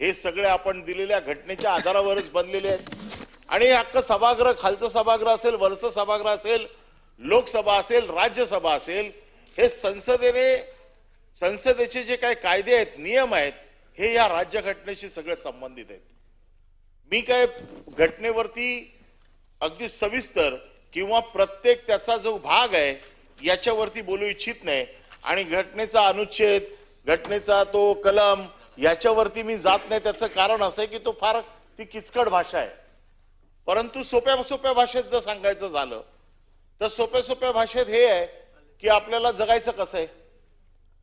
हे सगळे आपण दिलेल्या घटनेच्या आधारावरच बनलेले आहेत. आणि अख्खं सभागृह खालचं सभागृह असेल वरचं सभागृह असेल लोकसभा असेल राज्यसभा असेल हे संसदेने संसदेचे जे काही कायदे आहेत नियम आहेत हे या राज्यघटनेशी सगळे संबंधित आहेत. मी काय घटनेवरती अगदी सविस्तर किंवा प्रत्येक त्याचा जो भाग आहे याच्यावरती बोलू इच्छित नाही. आणि घटनेचा अनुच्छेद घटनेचा तो कलम याच्यावरती मी जात नाही त्याचं कारण असं आहे की तो फार ती किचकट भाषा आहे. परंतु सोप्या सोप्या भाषेत जर सांगायचं झालं तर सोप्या सोप्या भाषेत हे आहे की आपल्याला जगायचं कसं आहे?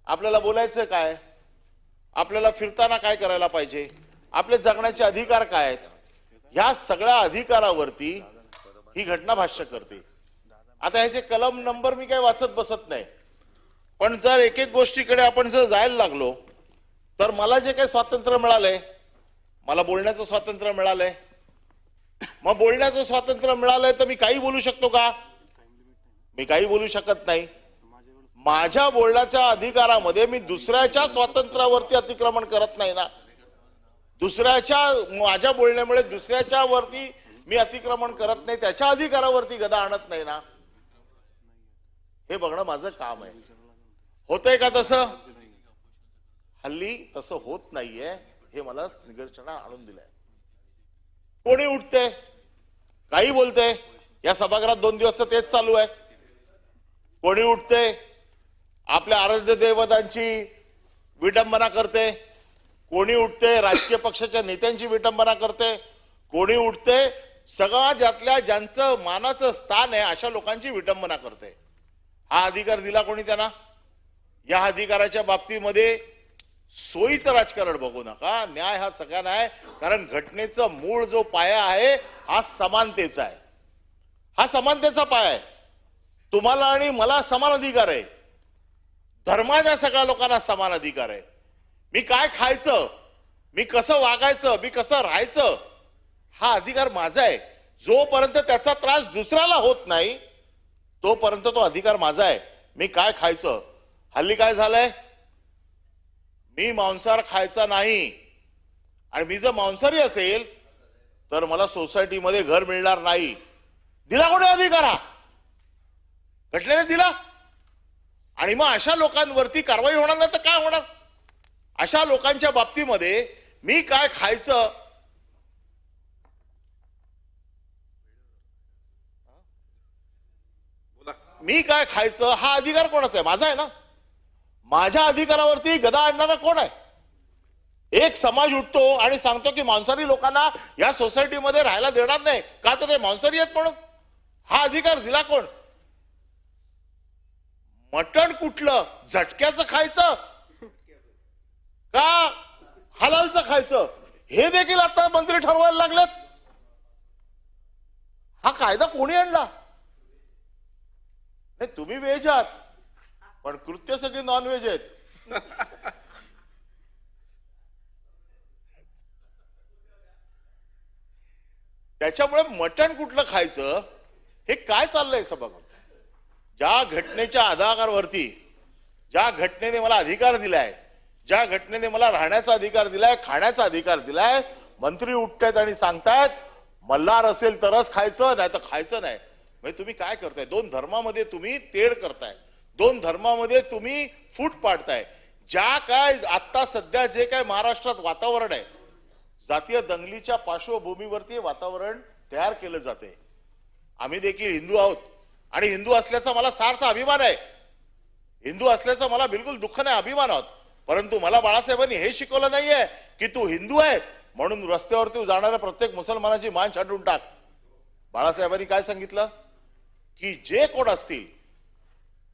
आपल्याला बोलायचं काय? आपल्याला फिरताना काय करायला पाहिजे? आपले जगण्याचे अधिकार काय आहेत? ह्या सगळ्या अधिकारावरती ही घटना भाष्य करते. आता ह्याचे कलम नंबर मी काही वाचत बसत नाही. पण जर एक एक गोष्टीकडे आपण जर जायला लागलो तर मला जे काही स्वातंत्र्य मिळालंय मला बोलण्याचं स्वातंत्र्य मिळालंय मग बोलण्याचं स्वातंत्र्य मिळालंय तर मी काही बोलू शकतो का? मी काही बोलू शकत नाही. माझ्या बोलण्याच्या अधिकारामध्ये मी दुसऱ्याच्या स्वातंत्र्यावरती अतिक्रमण करत नाही ना. दुसऱ्याच्या माझ्या बोलण्यामुळे दुसऱ्याच्या वरती मी अतिक्रमण करत नाही त्याच्या अधिकारावरती गदा आणत नाही ना. हे बघणं माझं काम आहे. होतंय का तसं? हल्ली तसं होत नाहीये हे मला निदर्शना आणून दिलंय. कोणी उठते काही बोलते या सभागृहात दोन दिवस तर तेच चालू आहे. कोणी उठते आपल्या आराध्य देवतांची विटंबना करते. कोणी उठते राजकीय पक्षाच्या नेत्यांची विटंबना करते. कोणी उठते सगळ्या ज्यातल्या ज्यांचं मानाचं स्थान आहे अशा लोकांची विटंबना करते. हा अधिकार दिला कोणी त्यांना? या अधिकाराच्या बाबतीमध्ये सोयीचं राजकारण बघू नका. न्याय हा सगळ्यांना आहे कारण घटनेचा मूळ जो पाया आहे हा समानतेचा आहे. हा समानतेचा पाया आहे. तुम्हाला आणि मला समान अधिकार आहे. धर्माच्या सगळ्या लोकांना समान अधिकार आहे. मी काय खायचं? मी कसं वागायचं? मी कसं राहायचं? हा अधिकार माझा आहे. जोपर्यंत त्याचा त्रास दुसऱ्याला होत नाही तोपर्यंत तो अधिकार माझा आहे. मी काय खायचं? हल्ली काय झालंय? मी मांसाहार खायचा नाही. आणि मी जर मांसाहारी असेल तर मला सोसायटीमध्ये घर मिळणार नाही. दिला कोणी अधिकार? हा घटनेने दिला. आणि मग अशा लोकांवरती कारवाई होणार नाही तर काय होणार? अशा लोकांच्या बाबतीमध्ये मी काय खायचं? मी काय खायचं? हा अधिकार कोणाचा आहे? माझा आहे ना? माझ्या अधिकारावरती गदा आणणारा कोण आहे? एक समाज उठतो आणि सांगतो की मांसाहारी लोकांना या सोसायटीमध्ये राहायला देणार नाही. का तर ते मांसाहारी आहेत म्हणून. हा अधिकार दिला कोण? मटण कुठलं? झटक्याचं खायचं? का हलालचं खायचं? हे देखील आता मंत्री ठरवायला लागलेत. हा कायदा कोणी आणला? नाही तुम्ही वेजात पण कृत्य सगळे नॉनव्हेज आहेत. त्याच्यामुळे मटण कुठलं खायचं हे काय चाललंय सभागृहात ज्या घटनेच्या आधारावरती ज्या घटनेने मला अधिकार दिलाय ज्या घटनेने मला राहण्याचा अधिकार दिलाय खाण्याचा अधिकार दिलाय मंत्री उठतायत आणि सांगतायत मल्हार असेल तरच खायचं नाही तर खायचं नाही. म्हणजे तुम्ही काय करताय? दोन धर्मामध्ये तुम्ही तेढ करताय. दोन धर्मामध्ये तुम्ही फूट पाडताय. ज्या काय आता सध्या जे काय महाराष्ट्रात वातावरण आहे जातीय दंगलीच्या पार्श्वभूमीवरती वातावरण तयार केलं जाते. आम्ही देखील हिंदू आहोत. आणि हिंदू असल्याचा मला सार्थ अभिमान आहे. हिंदू असल्याचा मला बिलकुल दुःख नाही अभिमान आहोत. परंतु मला बाळासाहेबांनी हे शिकवलं नाहीये की तू हिंदू आहे म्हणून रस्त्यावरती जाणाऱ्या प्रत्येक मुसलमानाची मान छाटून टाक. बाळासाहेबांनी काय सांगितलं? की जे कोण असतील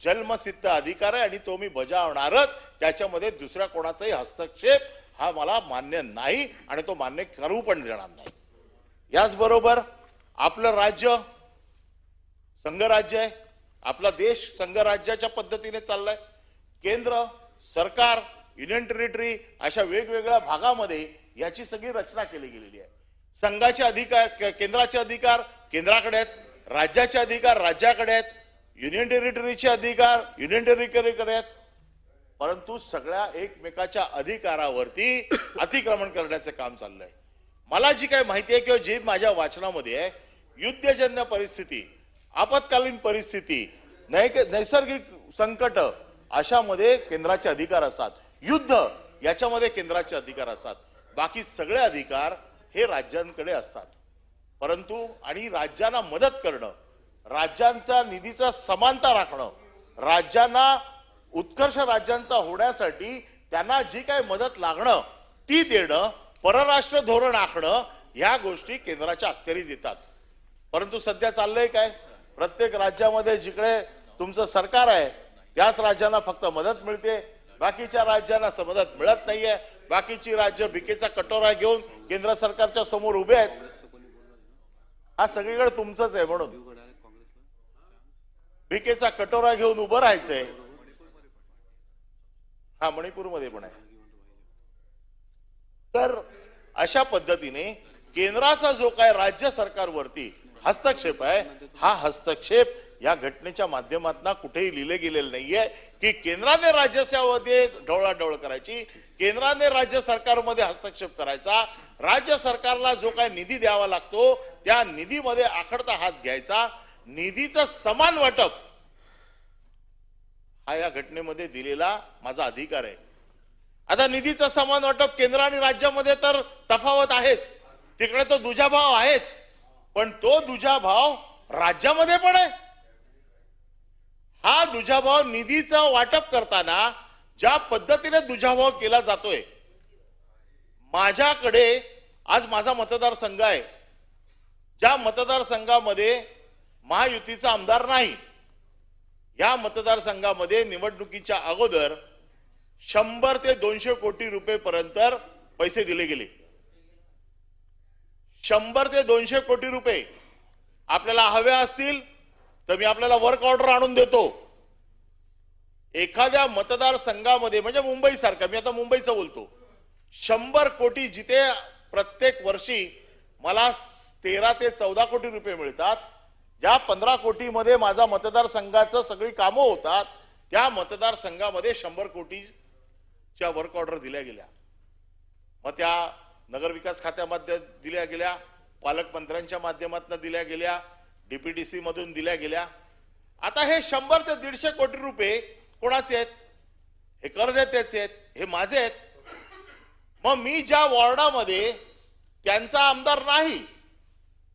जन्मसिद्ध अधिकार आहे आणि तो मी बजावणारच. त्याच्यामध्ये दुसऱ्या कोणाचाही हस्तक्षेप हा मला मान्य नाही आणि तो मान्य करू पण देणार नाही. याचबरोबर आपलं राज्य संघराज्य आहे. आपला देश संघराज्याच्या पद्धतीने चाललाय. केंद्र सरकार युनियन टेरिटरी अशा वेगवेगळ्या भागामध्ये याची सगळी रचना केली गेलेली आहे. संघाचे अधिकार केंद्राचे अधिकार केंद्राकडे आहेत राज्याचे अधिकार राज्याकडे आहेत. युनियन टेरिटरीचे अधिकार युनियन टेरिटरीकडे आहेत. परंतु सगळ्या एकमेकाच्या अधिकारावरती अतिक्रमण करण्याचं काम चाललंय. मला जी काही माहिती आहे किंवा जी माझ्या वाचनामध्ये आहे युद्धजन्य परिस्थिती आपत्कालीन परिस्थिती नैसर्गिक संकट अशामध्ये केंद्राचे अधिकार असतात. युद्ध याच्यामध्ये केंद्राचे अधिकार असतात. बाकी सगळे अधिकार हे राज्यांकडे असतात. परंतु आणि राज्यांना मदत करणं राज्यांचा निधीचा समानता राखणं राज्यांना उत्कर्ष राज्यांचा होण्यासाठी त्यांना जी काही मदत लागणं ती देणं परराष्ट्र धोरण आखणं ह्या गोष्टी केंद्राच्या अखत्यारीत येतात परंतु सध्या चाललंय काय? प्रत्येक राज्यामध्ये जिकडे तुमचं सरकार आहे त्याच राज्यांना फक्त मदत मिळते. बाकीच्या राज्यांना मदत मिळत नाहीये. बाकीची राज्य भिकेचा कटोरा घेऊन केंद्र सरकारच्या समोर उभे आहेत. हा सगळीकडे तुमचंच आहे म्हणून. भिकेचा कटोरा घेऊन उभं राहायचंय. हा मणिपूरमध्ये पण आहे. तर अशा पद्धतीने केंद्राचा जो काय राज्य सरकारवरती हस्तक्षेप आहे हा हस्तक्षेप या घटनेच्या माध्यमातून कुठेही लिहिले गेलेलं नाहीये की केंद्राने राज्यामध्ये ढवळाढवळ करायची केंद्राने राज्य सरकारमध्ये हस्तक्षेप करायचा राज्य सरकारला जो काय निधी द्यावा लागतो त्या निधीमध्ये आखडता हात घ्यायचा निधीचं समान वाटप. हा या घटनेमध्ये दिलेला माझा अधिकार आहे. आता निधीचं समान वाटप केंद्र आणि राज्यामध्ये तर तफावत आहेच. तिकडे तो दुजाभाव आहेच. पण तो दुजाभाव राज्यामध्ये पण आहे. हा दुजाभाव निधीचं वाटप करताना ज्या पद्धतीने दुजाभाव केला जातोय माझ्याकडे आज माझा मतदारसंघ आहे. ज्या मतदारसंघामध्ये महायुतीचा आमदार नाही. या मतदारसंघामध्ये निवडणुकीच्या अगोदर शंभर ते दोनशे कोटी रुपये पर्यंत पैसे दिले गेले. शंभर ते दोनशे कोटी रुपये आपल्याला हव्या असतील तर मी आपल्याला वर्क ऑर्डर आणून देतो. एखाद्या मतदारसंघामध्ये म्हणजे मुंबईसारखा मी आता मुंबईचं बोलतो. शंभर कोटी जिथे प्रत्येक वर्षी मला तेरा ते चौदा कोटी रुपये मिळतात ज्या पंधरा कोटीमध्ये माझा मतदारसंघाचं सगळी कामं होतात त्या मतदारसंघामध्ये शंभर कोटीच्या वर्क ऑर्डर दिल्या गेल्या. मग त्या नगरविकास खात्यामध्ये दिल्या गेल्या पालकमंत्र्यांच्या माध्यमातून दिल्या गेल्या डीपीडीसी मधून दिल्या गेल्या. आता हे शंभर ते दीडशे कोटी रुपये कोणाचे आहेत? हे करदात्याचे आहेत हे माझे आहेत. मग मी ज्या वॉर्डामध्ये त्यांचा आमदार नाही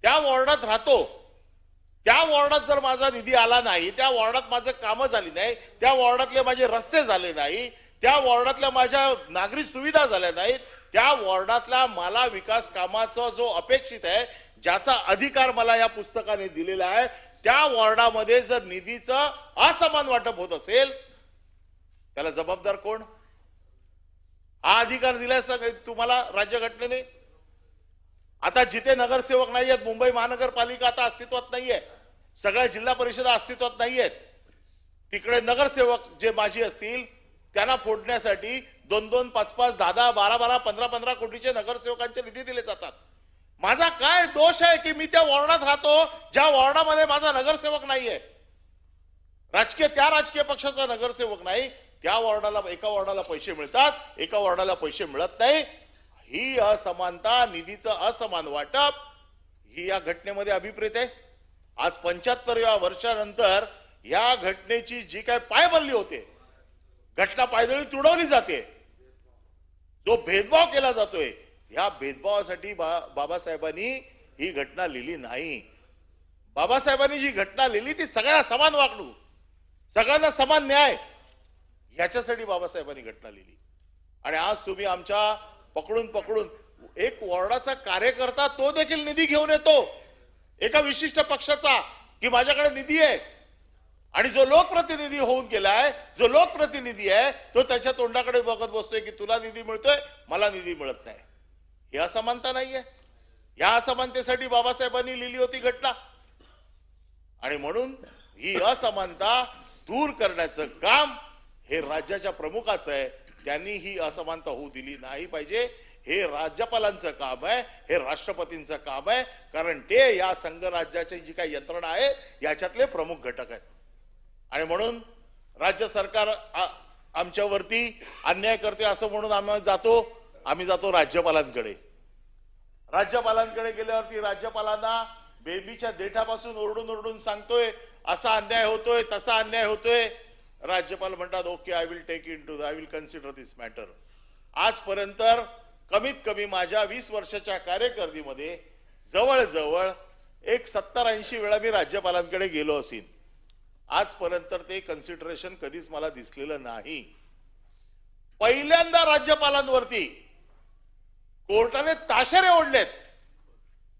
त्या वॉर्डात राहतो. त्या वॉर्डात जर माझा निधी आला नाही त्या वॉर्डात माझं कामं झाली नाही त्या वॉर्डातले माझे रस्ते झाले नाही त्या वॉर्डातल्या माझ्या नागरिक सुविधा झाल्या नाहीत त्या वॉर्डातल्या मला विकास कामाचा जो अपेक्षित आहे ज्याचा अधिकार मला या पुस्तकाने दिलेला आहे त्या वॉर्डामध्ये जर निधीचं असमान वाटप होत असेल त्याला जबाबदार कोण? हा अधिकार दिलाय सग- तुम्हाला राज्यघटनेने? आता जिथे नगरसेवक नाही आहेत मुंबई महानगरपालिका आता अस्तित्वात नाहीये. सगळ्या जिल्हा परिषदा अस्तित्वात नाही आहेत तिकडे नगरसेवक जे माजी असतील त्यांना फोडण्यासाठी दोन दोन पाच पाच दहा दहा बारा बारा पंधरा पंधरा कोटीचे नगरसेवकांचे निधी दिले जातात. माझा काय दोष आहे की मी त्या वॉर्डात राहतो ज्या वॉर्डामध्ये माझा नगरसेवक नाहीये? राजकीय त्या राजकीय पक्षाचा नगरसेवक नाही. त्या वॉर्डाला एका वॉर्डाला पैसे मिळतात एका वॉर्डाला पैसे मिळत नाही. ही असमानता निधीचं असमान वाटप ही या घटनेमध्ये अभिप्रेत आहे. आज पंच्याहत्तरव्या वर्षानंतर या घटनेची जी काय पायबल्ली होते घटना पायदळी तुडवली जाते जो भेदभाव केला जातोय ह्या भेदभावासाठी बा- बाबासाहेबांनी ही घटना लिहिली नाही. बाबासाहेबांनी जी घटना लिहिली ती सगळ्यांना समान वागणूक सगळ्यांना समान न्याय ह्याच्यासाठी बाबासाहेबांनी घटना लिहिली. आणि आज तुम्ही आमच्या पकडून पकडून. एक वॉर्डाचा कार्यकर्ता तो देखील निधी घेऊन येतो. एका विशिष्ट पक्षाचा की माझ्याकडे निधी आहे. आणि जो लोकप्रतिनिधी होऊन गेलाय जो लोकप्रतिनिधी आहे तो त्याच्या तोंडाकडे बघत बसतोय की तुला निधी मिळतोय मला निधी मिळत नाही. ही असमानता नाहीये. या असमानतेसाठी बाबासाहेबांनी लिहिली होती घटना. आणि म्हणून ही असमानता दूर करण्याचं काम हे राज्याच्या प्रमुखाचं आहे. त्यांनी ही असमानता होऊ दिली नाही पाहिजे. हे राज्यपालांचं काम आहे हे राष्ट्रपतींचं काम आहे कारण ते या संघराज्याची जी काही यंत्रणा आहे याच्यातले प्रमुख घटक आहेत. आणि म्हणून राज्य सरकार आमच्यावरती अन्याय करते असं म्हणून आम्ही जातो आम्ही जातो राज्यपालांकडे. राज्यपालांकडे गेल्यावरती राज्यपालांना बेबीच्या देठापासून ओरडून ओरडून सांगतोय असा अन्याय होतोय तसा अन्याय होतोय. राज्यपाल म्हणतात okay I will take into I will consider this matter आजपर्यंत कमीत कमी माझ्या वीस वर्षाच्या कार्यकर्दीमध्ये जवळजवळ एक सत्तर ऐंशी वेळा मी राज्यपालांकडे गेलो असेन. आजपर्यंत ते कन्सिडरेशन कधीच मला दिसलेलं नाही. पहिल्यांदा राज्यपालांवरती कोर्टाने ताशेरे ओढलेत.